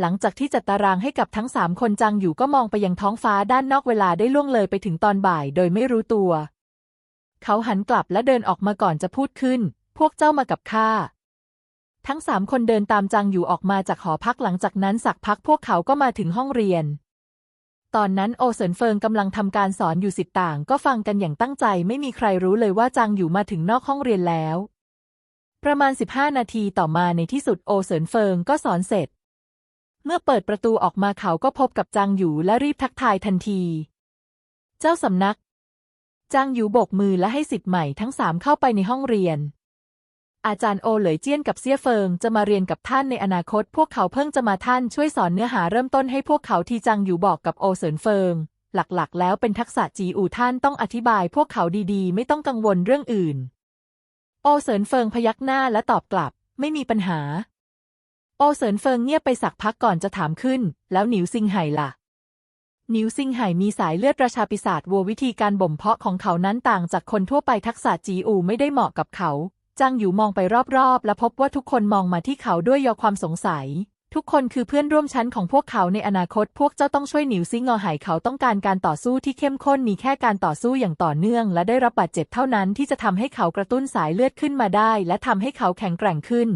หลังจากที่จัดตารางให้กับทั้งสามคนจางอยู่ก็มองไปยังท้องฟ้าด้านนอกเวลาได้ล่วงเลยไปถึงตอนบ่ายโดยไม่รู้ตัว เขาหันกลับและเดินออกมาก่อนจะพูดขึ้น พวกเจ้ามากับข้า ทั้งสามคนเดินตามจางอยู่ออกมาจากหอพักหลังจากนั้นสักพักพวกเขาก็มาถึงห้องเรียน ตอนนั้นโอเซินเฟิงกำลังทำการสอนอยู่สิบต่าง ก็ฟังกันอย่างตั้งใจไม่มีใครรู้เลยว่าจางอยู่มาถึงนอกห้องเรียนแล้ว ประมาณ 15 นาทีต่อมาในที่สุดโอเซินเฟิงก็สอนเสร็จ เมื่อเปิดประตูออกมาเขาก็พบกับจางอยู่และรีบทักทายทันที เจ้าสำนัก จางอยู่โบกมือและให้สิทธิ์ใหม่ทั้งสามเข้าไปในห้องเรียน อาจารย์โอเหลยเจี้ยนกับเซี่ยเฟิงจะมาเรียนกับท่านในอนาคต พวกเขาเพิ่งจะมาท่านช่วยสอนเนื้อหาเริ่มต้นให้พวกเขาทีจางอยู่บอกกับโอเซินเฟิง หลักๆ แล้วเป็นทักษะจีอูท่านต้องอธิบาย พวกเขาดีๆ ไม่ต้องกังวลเรื่องอื่น โอเซินเฟิงพยักหน้าและตอบกลับ ไม่มีปัญหา อเซินเฟิงเงียบไปสักพักก่อนจะถามขึ้น แล้วหนิวซิงไห่ล่ะ หนิวซิงไห่มีสายเลือดราชาปีศาจวัววิธีการบ่มเพาะของเขานั้นต่างจากคนทั่วไปทักษะจีอูไม่ได้เหมาะกับเขาจางอยู่มองไปรอบๆ และพบว่าทุกคนมองมาที่เขาด้วยยอความสงสัย ทุกคนคือเพื่อนร่วมชั้นของพวกเขาในอนาคต พวกเจ้าต้องช่วยหนิวซิงงอไห่เขาต้องการการต่อสู้ที่เข้มข้นมีแค่การต่อสู้อย่างต่อเนื่อง และได้รับบาดเจ็บเท่านั้นที่จะทำให้เขากระตุ้นสายเลือดขึ้นมาได้ และทำให้เขาแข็งแกร่งขึ้น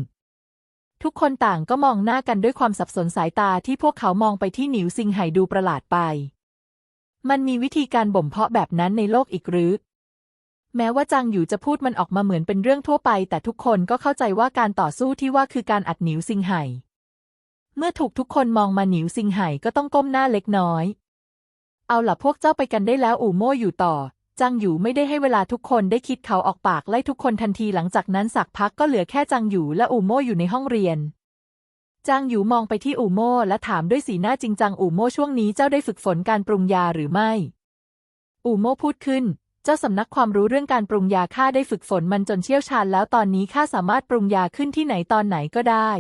ทุกคนต่างก็มองหน้ากันด้วยความสับสนสายตาที่พวกเขามองไปที่หนิวซิงไห่ดูประหลาดไป มันมีวิธีการบ่มเพาะแบบนั้นในโลกอีกหรือ แม้ว่าจางอยู่จะพูดมันออกมาเหมือนเป็นเรื่องทั่วไป แต่ทุกคนก็เข้าใจว่าการต่อสู้ที่ว่าคือการอัดหนิวซิงไห่เมื่อถูกทุกคนมองมาหนิวซิงไห่ก็ต้องก้มหน้าเล็กน้อย เอาล่ะพวกเจ้าไปกันได้แล้วอู่โม่อยู่ต่อ จางอยู่ไม่ได้ให้เวลาทุกคนได้คิดเขาออกปากไล่ทุกคนทันทีหลังจากนั้นสักพักก็เหลือแค่จางอยู่และอู่โม่อยู่ในห้องเรียนจางอยู่มองไปที่อู่โม่และถามด้วยสีหน้าจริงจังอู่โม่ช่วงนี้เจ้าได้ฝึกฝนการปรุงยาหรือไม่ อู่โม่พูดขึ้น เจ้าสำนักความรู้เรื่องการปรุงยาข้าได้ฝึกฝนมันจนเชี่ยวชาญแล้วตอนนี้ข้าสามารถปรุงยาขึ้นที่ไหนตอนไหนก็ได้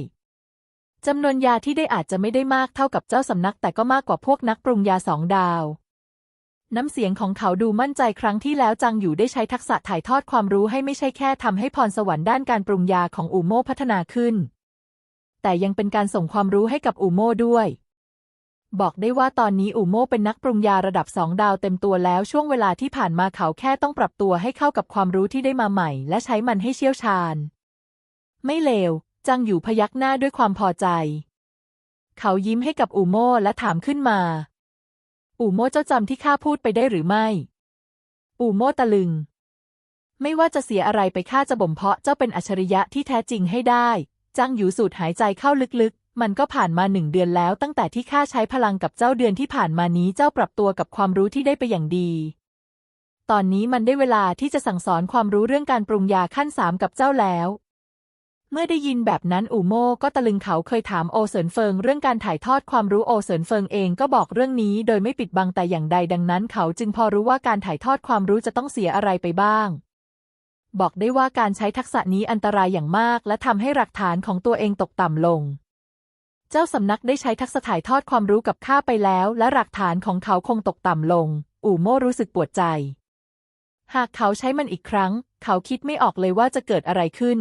จำนวนยาที่ได้อาจจะไม่ได้มากเท่ากับเจ้าสำนักแต่ก็มากกว่าพวกนักปรุงยาสองดาว น้ำเสียงของเขาดูมั่นใจครั้งที่แล้วจังอยู่ได้ใช้ทักษะถ่ายทอดความรู้ให้ไม่ใช่แค่ทำให้พรสวรรค์ด้านการปรุงยาของอูโม่พัฒนาขึ้น แต่ยังเป็นการส่งความรู้ให้กับอูโม่ด้วย บอกได้ว่าตอนนี้อูโม่เป็นนักปรุงยาระดับสองดาวเต็มตัวแล้วช่วงเวลาที่ผ่านมาเขาแค่ต้องปรับตัวให้เข้ากับความรู้ที่ได้มาใหม่ และใช้มันให้เชี่ยวชาญ ไม่เลว จังอยู่พยักหน้าด้วยความพอใจ เขายิ้มให้กับอูโม่และถามขึ้นมา อูโม่เจ้าจำที่ข้าพูดไปได้หรือไม่อูโม่ตะลึง ไม่ว่าจะเสียอะไรไปข้าจะบ่มเพาะเจ้าเป็นอัจฉริยะที่แท้จริงให้ได้จังอยู่สูดหายใจเข้าลึกๆ มันก็ผ่านมาหนึ่งเดือนแล้ว ตั้งแต่ที่ข้าใช้พลังกับเจ้าเดือนที่ผ่านมานี้เจ้าปรับตัวกับความรู้ที่ได้ไปอย่างดี ตอนนี้มันได้เวลาที่จะสั่งสอนความรู้เรื่องการปรุงยาขั้นสามกับเจ้าแล้ว เมื่อได้ยินแบบนั้นอูโม่ก็ตะลึงเขาเคยถามโอเซินเฟิงเรื่องการถ่ายทอดความรู้โอเซินเฟิงเองก็บอกเรื่องนี้โดยไม่ปิดบังแต่อย่างใดดังนั้น เขาจึงพอรู้ว่าการถ่ายทอดความรู้จะต้องเสียอะไรไปบ้าง บอกได้ว่าการใช้ทักษะนี้อันตรายอย่างมาก และทำให้หลักฐานของตัวเองตกต่ำลง เจ้าสำนักได้ใช้ทักษะถ่ายทอดความรู้กับข้าไปแล้ว และหลักฐานของเขาคงตกต่ำลง อู่โม่รู้สึกปวดใจ หากเขาใช้มันอีกครั้ง เขาคิดไม่ออกเลยว่าจะเกิดอะไรขึ้น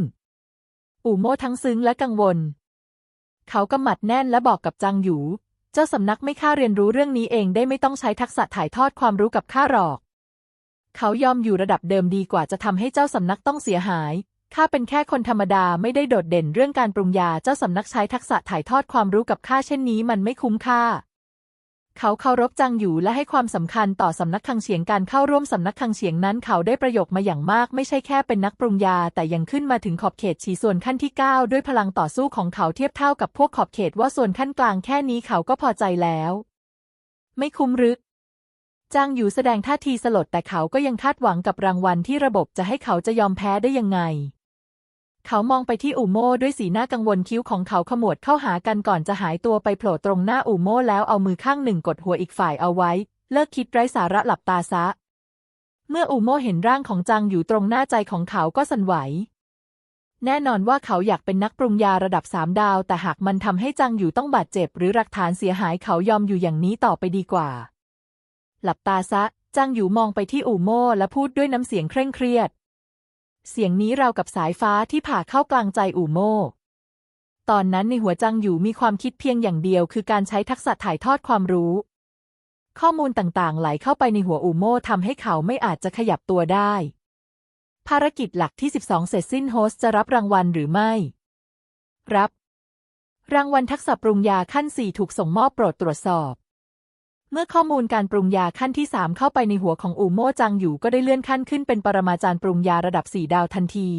อู่โม่ทั้งซึ้งและกังวล เขากำหมัดแน่นและบอกกับจางหยู เจ้าสำนักไม่ข้าเรียนรู้เรื่องนี้เองได้ไม่ต้องใช้ทักษะถ่ายทอดความรู้กับข้าหรอก เขายอมอยู่ระดับเดิมดีกว่าจะทำให้เจ้าสำนักต้องเสียหาย ข้าเป็นแค่คนธรรมดาไม่ได้โดดเด่นเรื่องการปรุงยา เจ้าสำนักใช้ทักษะถ่ายทอดความรู้กับข้าเช่นนี้มันไม่คุ้มค่า เขาเคารพจังอยู่และให้ความสำคัญต่อสำนักคังเฉียงการเข้าร่วมสำนักคังเฉียงนั้นเขาได้ประโยชน์มาอย่างมาก ไม่ใช่แค่เป็นนักปรุงยา แต่ยังขึ้นมาถึงขอบเขตฉีส่วนขั้นที่ 9 ด้วยพลังต่อสู้ของเขาเทียบเท่ากับพวกขอบเขตว่าส่วนขั้นกลางแค่นี้เขาก็พอใจแล้ว ไม่คุ้มรือจางอยู่แสดงท่าทีสลดแต่เขาก็ยังคาดหวังกับรางวัลที่ระบบจะให้เขาจะยอมแพ้ได้ยังไง เขามองไปที่อูโม่ด้วยสีหน้ากังวลคิ้วของเขาขมวดเข้าหากันก่อนจะหายตัวไปโผล่ตรงหน้าอูโม่แล้วเอามือข้างหนึ่งกดหัวอีกฝ่ายเอาไว้ เลิกคิดไร้สาระหลับตาซะ เมื่ออูโม่เห็นร่างของจางอยู่ตรงหน้าใจของเขาก็สั่นไหว แน่นอนว่าเขาอยากเป็นนักปรุงยาระดับสามดาว แต่หากมันทำให้จางอยู่ต้องบาดเจ็บ หรือหลักฐานเสียหายเขายอมอยู่อย่างนี้ต่อไปดีกว่า หลับตาซะจางอยู่มองไปที่อูโม่และพูดด้วยน้ำเสียงเคร่งเครียด เสียงนี้ราวกับสายฟ้าที่ผ่าเข้ากลางใจอู่โม่ตอนนั้นในหัวจังอยู่มีความคิดเพียงอย่างเดียว คือการใช้ทักษะถ่ายทอดความรู้ ข้อมูลต่างๆ ไหลเข้าไปในหัวอูโม่ทำให้เขาไม่อาจจะขยับตัวได้ ภารกิจหลักที่ 12 เสร็จสิ้นโฮสจะรับรางวัลหรือไม่ รับ รางวัลทักษะปรุงยาขั้น 4 ถูกส่งมอบโปรดตรวจสอบ เมื่อข้อมูลการปรุงยาขั้นที่ 3 เข้าไปในหัวของอูโม่จังอยู่ก็ได้เลื่อนขั้นขึ้นเป็นปรมาจารย์ปรุงยาระดับ 4 ดาวทันที